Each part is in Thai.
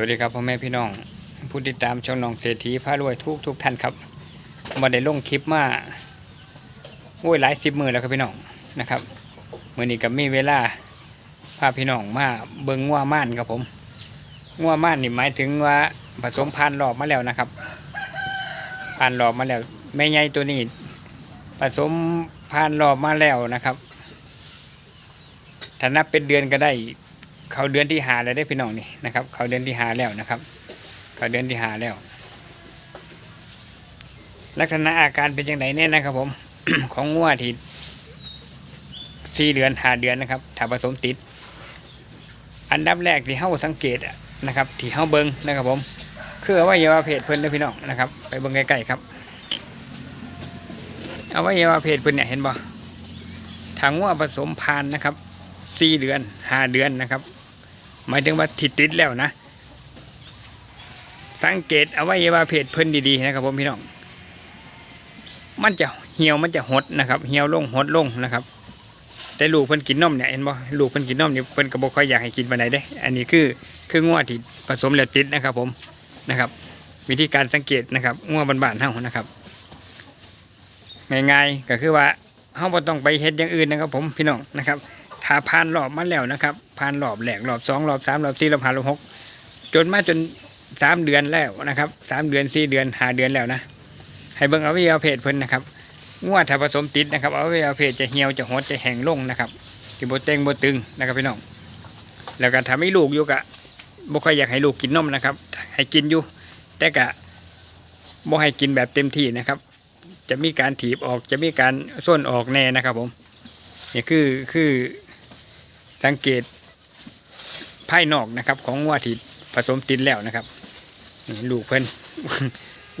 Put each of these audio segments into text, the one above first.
วัสดีครับพ่อแม่พี่น้องผู้ติดตามช่องน้องเศรษฐีพารวยทุกทุกท่านครับมาได้ลงคลิปมาโอ้ยหลายสิบมือแล้วครับพี่น้องนะครับมื่อนี้กับมีเวลาพาพี่น้องมาเบิ่งงัวม่านครับผมงัวม่านนี่หมายถึงว่าผสมพันธุ์หลอบมาแล้วนะครับพันธุ์หลอบมาแล้วแม่ใหญ่ตัวนี้ผสมพันธุ์หลอบมาแล้วนะครับถ้านับเป็นเดือนก็ได้ เขาเดือนที่หาแล้วได้พี่น้องนี่นะครับ เขาเดือนที่หาแล้วนะครับ เขาเดือนที่หาแล้ว ลักษณะอาการเป็นยังไงเนี่ยนะครับ ผม ของงัวที่สี่เดือนหาเดือนนะครับถ้าผสมติด อันดับแรกที่เฮาสังเกตนะครับ ที่เฮาเบิ้งนะครับ ผมคืออวัยวะเพศเพิ่นนะพี่น้องนะครับ ไปเบิ้งใกล้ๆครับอวัยวะเพศเพิ่นเนี่ยเห็นบ่ทางงัวผสมพานนะครับสี่เดือนห้าเดือนนะครับ หมายถึงว่าติดติดแล้วนะ สังเกตเอาไว้ว่าเพจเพิ่นดีๆนะครับผมพี่น้อง มันจะเหี่ยวมันจะหดนะครับ เหี่ยวลงหดลงนะครับ แต่ลูกเพิ่นกินนมเนี่ยเห็นบ่ลูกเพิ่นกินนมเนี่ยเพิ่นก็บ่ค่อยอยากให้กินปานใดเด้ อันนี้คือคืองวที่ผสมแล้วติดนะครับ ผมนะครับ วิธีการสังเกตนะครับงวบานๆเฮานะครับง่ายๆก็คือว่าเฮาบ่ต้องไปเฮ็ดอย่างอื่นนะครับ ผมพี่น้องนะครับ ถ้าผ่านรอบมาแล้วนะครับผ่านรอบแหลกรอบสองรอบสามรอบสี่รอบห้ารอบหกจนมาจนสามเดือนแล้วนะครับสามเดือนสี่เดือนห้าเดือนแล้วนะให้เบิ่งเอาวิเอาเพศเพิ่นนะครับงวดถ้าผสมติดนะครับเอาวิเอาเพศจะเหี่ยวจะหดจะแห้งลงนะครับที่โบเต็งโบตึงนะครับพี่น้องแล้วก็ถ้าไม่ลูกอยู่กะบ่ค่อยอยากให้ลูกกินนมนะครับ ให้กินอยู่ แต่กะบ่ให้กินแบบเต็มที่นะครับ จะมีการถีบออกจะมีการส้นออกแน่นะครับผมนี่คือคือ สังเกตภายนอกนะครับ ของวัวที่ผสมตินแล้วนะครับนี่ลูกเพิ่น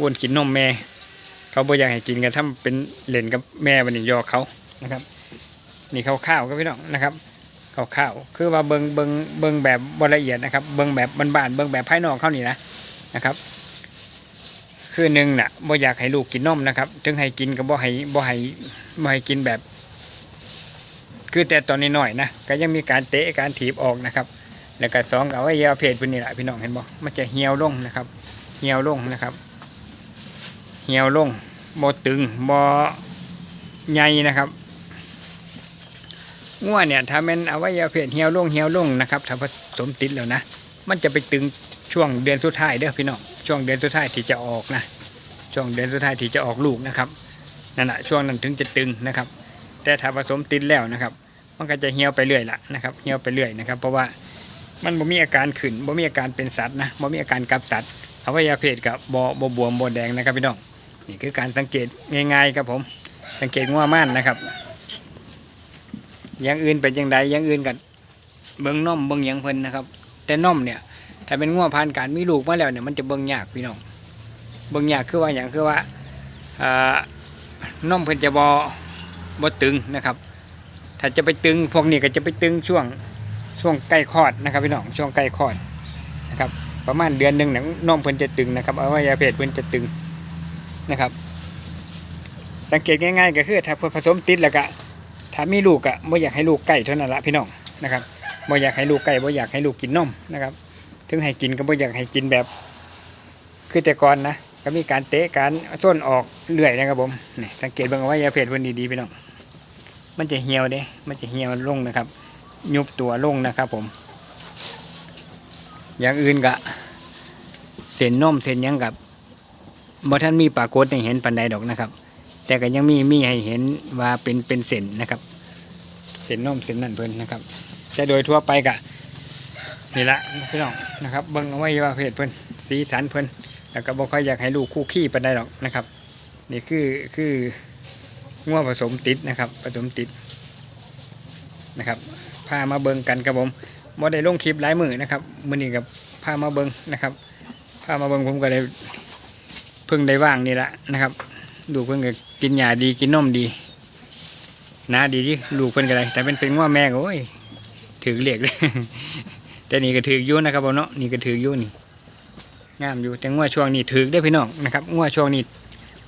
วนกินนมแม่ เขาบ่อยากให้กินกันถ้าเป็นเล่นกับแม่บันนี้ยอเขานะครับ นี่ข้าวๆก็พี่น้องนะครับข้าวๆคือว่าเบิงเบิงเบิงแบบละเอียดนะครับ เบิงแบบบานๆเบิงแบบภายนอกเขานี่นะนะครับ คือหนึ่งน่ะบ่อยากให้ลูกกินนมนะครับ ถึงให้กินก็บ่ให้บ่ให้บ่ให้กินแบบ คือแต่ตอนนี้หน่อยนะก็ยังมีการเตะการถีบออกนะครับ แล้วก็สองกับว่ายาเพศพวกนี้แหละพี่น้องเห็นบ่มันจะเหี่ยวลงนะครับ เหี่ยวลงนะครับ เหี่ยวลงบ่ตึงบ่ใหญ่นะครับง่วเนี่ยถ้ามันเอาไวัยวเพศเหี่ยวลงเหี่ยวลงนะครับถ้าผสมติดแล้วนะ มันจะไปตึงช่วงเดือนสุดท้ายเด้อพี่น้องช่วงเดือนสุดท้ายที่จะออกนะช่วงเดือนสุดท้ายที่จะออกลูกนะครับนั่นแหะช่วงนั้นถึงจะตึงนะครับ แต่ถ้าผสมติดแล้วนะครับ มันก็จะเหี่ยวไปเรื่อยละนะครับเหี่ยวไปเรื่อยนะครับ เพราะว่ามันบ่มีอาการขึ้นบ่มีอาการเป็นสัตว์นะบ่มีอาการกับสัตว์อวัยวะเพศกับบ่บ่บวมบ่แดงนะครับพี่น้องนี่คือการสังเกตง่ายๆครับผม สังเกตง่วม่านนะครับอย่างอื่นเป็นอย่างใดอย่างอื่นกันเบิ้งน่อมเบิ้งหยังเพิ่นนะครับ แต่น่อมเนี่ยถ้าเป็นง่วผ่านการมีลูกมาแล้วเนี่ยมันจะเบิ้งยากพี่น้องเบิ้งยากคือว่าอย่างคือว่าน่อมเพิ่นจะบ่บ่ตึงนะครับ ถ้าจะไปตึงพวกนี้ก็จะไปตึงช่วงช่วงใกล้คลอดนะครับพี่น้องช่วงใกล้คลอดนะครับประมาณเดือนหนึ่งนังน่องเพิ่นจะตึงนะครับอวัยวะเพศเพิ่นจะตึงนะครับ สังเกตง่ายๆ ก็คือถ้าผสมติดแล้วก็ถ้ามีลูกอะบ่อยากให้ลูกใกล้เท่านั้นละพี่น้องนะครับบ่อยากให้ลูกใกล้บ่อยากให้ลูกกินนมนะครับ ถึงให้กินก็บ่อยากให้กินแบบ คือแต่ก่อนนะก็มีการเตะการส้นออกเรื่อยนะครับผมนี่สังเกตเบิ่งอวัยวะเพศเพิ่นดีๆพี่น้อง มันจะเหี่ยวเด้ มันจะเหี่ยวลงนะครับ ยุบตัวลงนะครับผม อย่างอื่นกะเส้นนมเส้นยังกับบ่ท่านมีปรากฏให้เห็นปันใดดอกนะครับ แต่ก็ยังมีมีให้เห็นว่าเป็นเป็นเส้นนะครับ เส้นนมเส้นนั่นเพิ่นนะครับ แต่โดยทั่วไปกะนี่ละพี่น้องนะครับ เบิ่งเอาไว้ว่าเพศเพิ่นสีสันเพิ่นแล้วก็บ่ค่อยอยากให้ลูกคู่ขี้ปันใดดอกนะครับ นี่คือคือ งัวผสมติดนะครับ ผสมติดนะครับพามาเบิงกันครับผมบ่ได้ลงคลิปหลายมือนะครับมือนี้กับพามาเบิงนะครับพามาเบิงผมก็ได้เพิ่งได้ว่างนี่แหละนะครับ ดูเพิ่งก็กินหญ้าดีกินนมดีนะดีที่ลูกเพิ่นก็ได้แต่เป็นเป็นงัวแม่ก็โอ้ยถือเรียกเลยแต่นี่ก็ถือยู่นะครับผมเนาะนี่ก็ถือยู่นี่งามอยู่แต่งัวช่วงนี้ถือได้พี่น้องนะครับงัวช่วงนี้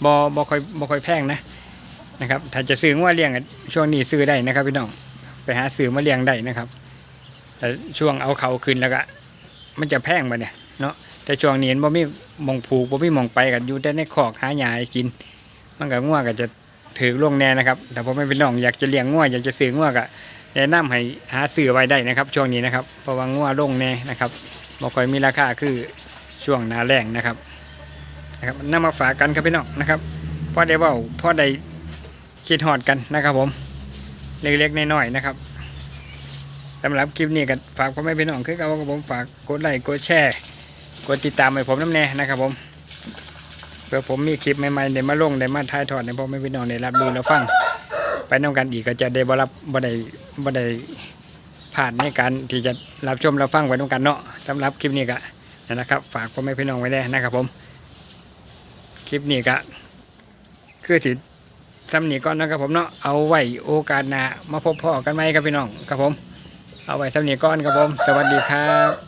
บ่บ่ค่อยบ่ค่อยแพงนะ นะครับ ถ้าจะซื้อว่าเลี้ยงช่วงนี้ซื้อได้นะครับพี่น้องไปหาซื้อมาเลี้ยงได้นะครับแต่ช่วงเอาเขาขึ้นแล้วก็มันจะแพงไปเนี่ยเนาะแต่ช่วงนี้เห็นบ่มีมองผูกบ่มีมองไปกันอยู่แต่ในคอกหาหญ้าให้กิน มันก็ง่วงก็จะถือลงแน่นะครับแต่ผมไม่เป็นน้องอยากจะเลี้ยงง่วงอยากจะซื้อง่วงก็แนะนำให้หาซื้อไว้ได้นะครับ ช่วงนี้นะครับเพราะว่าง่วงลงแน่นะครับบ่ค่อยมีราคาคือช่วงหนาแรงนะครับนะครับนำมาฝากกันครับพี่น้องนะครับพอได้ว้าพอได้ คิดฮอดกันนะครับผม เล็กๆน้อยๆนะครับสำหรับคลิปนี้ก็ฝากพ่อแม่พี่น้องคือเก่ากับผมฝากกดไลค์กดแชร์กดติดตามให้ผมน้ำแน่นะครับผมเพื่อผมมีคลิปใหม่ๆได้มาลงได้มาถ่ายทอดในพ่อแม่พี่น้องได้รับดูแล้วฟัง ไปน้ำกันอีกก็จะได้บรับบ่ได้บ่ได้ผ่านในการที่จะรับชมรับฟังไปน้ำกันเนาะสำหรับคลิปนี้ก็นะครับ ฝากพ่อแม่พี่น้องไว้ได้นะครับผม คลิปนี้ก็คือ สำนีก่อนนะครับผมเนาะเอาไว้โอกาสหน้ามาพบพ่อกันไหมครับพี่น้องครับผม เอาไว้สำนีก่อนครับผม สวัสดีครับ